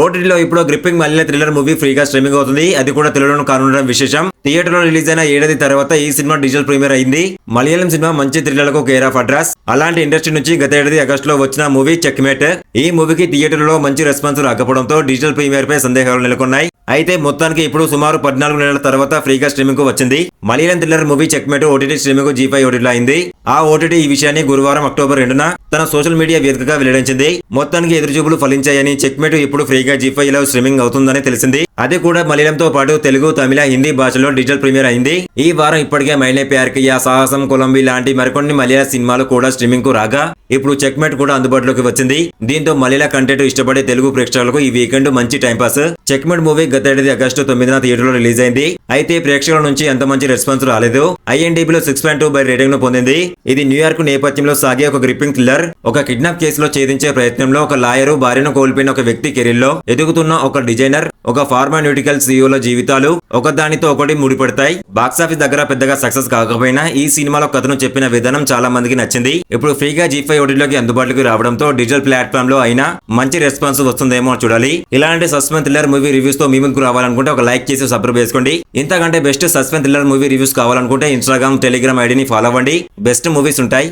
ఓటీటీలో ఇప్పుడు గ్రిప్పింగ్ మల్లె థ్రిల్లర్ మూవీ ఫ్రీగా స్ట్రీమింగ్ అవుతుంది. అది కూడా తెలుగులో కానుండడం విశేషం. థియేటర్లో రిలీజ్ అయిన ఏడాది తర్వాత ఈ సినిమా డిజిటల్ ప్రీమియర్ అయింది. మలయాళం సినిమా మంచి థ్రిల్లర్లకు కేర్ ఆఫ్ అడ్రస్. అలాంటి ఇండస్ట్రీ నుంచి గత ఏడాది ఆగస్టు లో వచ్చిన మూవీ చెక్మేట్. ఈ మూవీకి థియేటర్లో మంచి రెస్పాన్స్ రాకపోవడంతో డిజిటల్ ప్రీమియర్ పై సందేహాలు నెలకొన్నాయి. అయితే మొత్తానికి ఇప్పుడు సుమారు పద్నాలుగు నెలల తర్వాత ఫ్రీగా స్ట్రీమింగ్కు వచ్చింది Malayalam thriller movie checkmate OTT streaming Zee five ఓటీటీలో అయింది. ఆ ఓటీటీ ఈ విషయాన్ని గురువారం అక్టోబర్ రెండున తన సోషల్ మీడియా వేదికగా వెల్లడించింది. మొత్తానికి ఎదురుచూపులు ఫలించాయని చెక్మేట్ ఇప్పుడు ఫ్రీగా జీ ఫైవ్లో స్ట్రీమింగ్ అవుతుందని తెలిసింది. అది కూడా మలయాళంతో పాటు తెలుగు తమిళ హిందీ భాషలో డిజిటల్ ప్రీమియర్ అయింది. ఈ వారం ఇప్పటికే మైనే ప్యార్ కియా సాహసం కొలంబి లాంటి మరికొన్ని మలయాళ సినిమాలు కూడా స్ట్రీమింగ్కు రాగా ఇప్పుడు చెక్మేట్ కూడా అందుబాటులోకి వచ్చింది. దీంతో మలయాళ కంటెంట్ ఇష్టపడే తెలుగు ప్రేక్షకులకు ఈ వీకెండ్ మంచి టైం పాస్. చెక్మేట్ మూవీ గతేడాది ఆగస్టు తొమ్మిదిన థియేటర్లో రిలీజ్ అయింది. అయితే ప్రేక్షకుల నుంచి ఎంత మంచి రెస్పాన్స్ రాలేదు. ఐఎన్డీబీలో సిక్స్ పాయింట్ టూ బై రేటింగ్ను పొందింది. ఇది న్యూయార్క్ నేపథ్యంలో సాగే ఒక గ్రిప్పింగ్ థ్రిల్లర్ ఒక కిడ్నాప్ కేసులో ఛేదించే ప్రయత్నంలో ఒక లాయరు భార్యను కోల్పోయిన ఒక వ్యక్తి కెరీర్లో ఎదుగుతున్న ఒక డిజైనర్ ఒక ఫార్మాన్యూటికల్ సీఈఓల జీవితాలు ఒకదానితో ఒకటి ముడిపడతాయి. బాక్సాఫీస్ దగ్గర పెద్దగా సక్సెస్ కాకపోయినా ఈ సినిమాలో కథను చెప్పిన విధానం చాలా మందికి నచ్చింది. ఇప్పుడు ఫ్రీగా జీ ఫైవ్ ఓటీలోకి అందుబాటులోకి రావడంతో డిజిటల్ ప్లాట్ఫామ్లో అయినా మంచి రెస్పాన్స్ వస్తుందేమో చూడాలి. ఇలాంటి సస్పెన్స్ థ్రిల్లర్ మూవీ రివ్యూస్తో మీ ముందుకు రావాలనుకుంటే ఒక లైక్ చేసి సబ్స్క్రైబ్ చేసుకోండి. ఇంతకంటే best suspense thriller movie reviews కావాలనుకుంటే ఇన్స్టాగ్రామ్ టెలిగ్రామ్ ఐడిని ఫాలో అవ్వండి. బెస్ట్ మూవీస్ ఉంటాయి.